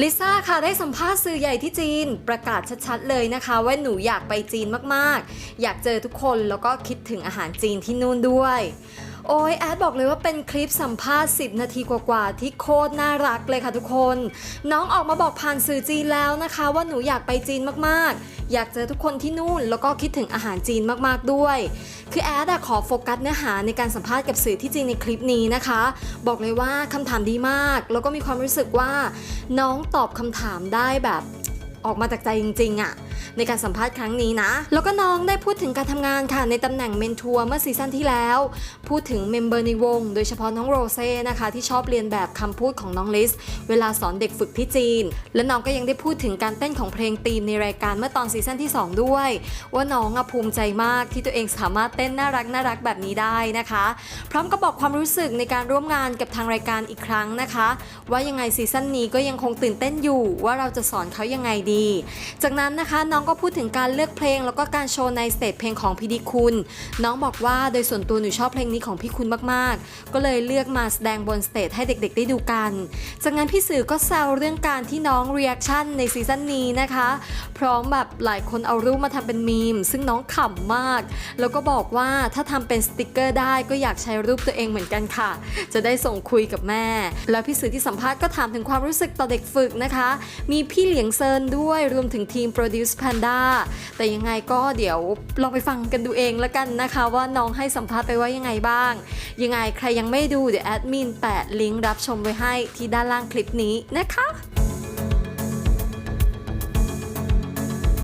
ลิซ่าค่ะได้สัมภาษณ์สื่อใหญ่ที่จีน ประกาศชัดๆเลยนะคะ ว่าหนูอยากไปจีนมากๆ อยากเจอทุกคนแล้วก็คิดถึงอาหารจีนที่นู่นด้วย โอ้ยแอดบอกเลยว่าเป็นคลิปสัมภาษณ์ 10 นาทีกว่าๆที่โคตรน่ารักเลยค่ะทุกคน น้องออกมาบอกผ่านสื่อจีนแล้วนะคะ ว่าหนูอยากไปจีนมากๆ อยากเจอทุกคนที่นู่น แล้วก็คิดถึงอาหารจีนมากๆด้วย คือแอดอะขอโฟกัสเนื้อหาในการสัมภาษณ์กับสื่อที่จีนในคลิปนี้นะคะ บอกเลยว่าคำถามดีมาก แล้วก็มีความรู้สึกว่า น้องตอบคำถามได้แบบออกมาจากใจจริงๆอะ ในการสัมภาษณ์ครั้งนี้นะ แล้วก็น้องได้พูดถึงการทำงานค่ะในตำแหน่งเมนทัวร์เมื่อซีซั่นที่แล้ว พูดถึงเมมเบอร์ในวง โดยเฉพาะน้องโรเซ่นะคะที่ชอบเรียนแบบคำพูดของน้องลิส เวลาสอนเด็กฝึกที่จีน และน้องก็ยังได้พูดถึงการเต้นของเพลงธีมในรายการเมื่อตอนซีซั่นที่ 2 ด้วย ว่าน้องอภูมิใจมากที่ตัวเองสามารถเต้นน่ารักน่ารักแบบนี้ได้นะคะ พร้อมกับบอกความรู้สึกในการร่วมงานกับทางรายการอีกครั้งนะคะ ว่ายังไงซีซั่นนี้ก็ยังคงตื่นเต้นอยู่ว่าเราจะสอนเขายังไงดี จากนั้นนะคะน้องก็พูดถึงการเลือกเพลง แล้วก็การโชว์ในสเตจเพลงของพี่ดีคุณ น้องบอกว่าโดยส่วนตัวหนูชอบเพลงนี้ของพี่คุณมากๆ ก็เลยเลือกมาแสดงบนสเตจให้เด็กๆ ได้ดูกัน จากนั้นพี่สื่อก็แซวเรื่องการที่น้องเรีแอคชั่นในซีซั่นนี้นะคะ พร้อมแบบหลายคนเอารูปมาทำเป็นมีม ซึ่งน้องขำมาก แล้วก็บอกว่าถ้าทำเป็นสติกเกอร์ได้ก็อยากใช้รูปตัวเองเหมือนกันค่ะ จะได้ส่งคุยกับแม่ แล้วพี่สื่อที่สัมภาษณ์ก็ถามถึงความรู้สึกต่อเด็กฝึกนะคะ มีพี่เหลียงเซินด้วยรวมถึงทีม Produce Panda แต่ยังไงก็เดี๋ยวลองไปฟังกันดูเองแล้วกันนะคะ ว่าน้องให้สัมภาษณ์ไปว่ายังไงบ้าง ยังไงใครยังไม่ดูเดี๋ยวแอดมินแปะลิงก์รับชมไว้ให้ที่ด้านล่างคลิปนี้นะคะ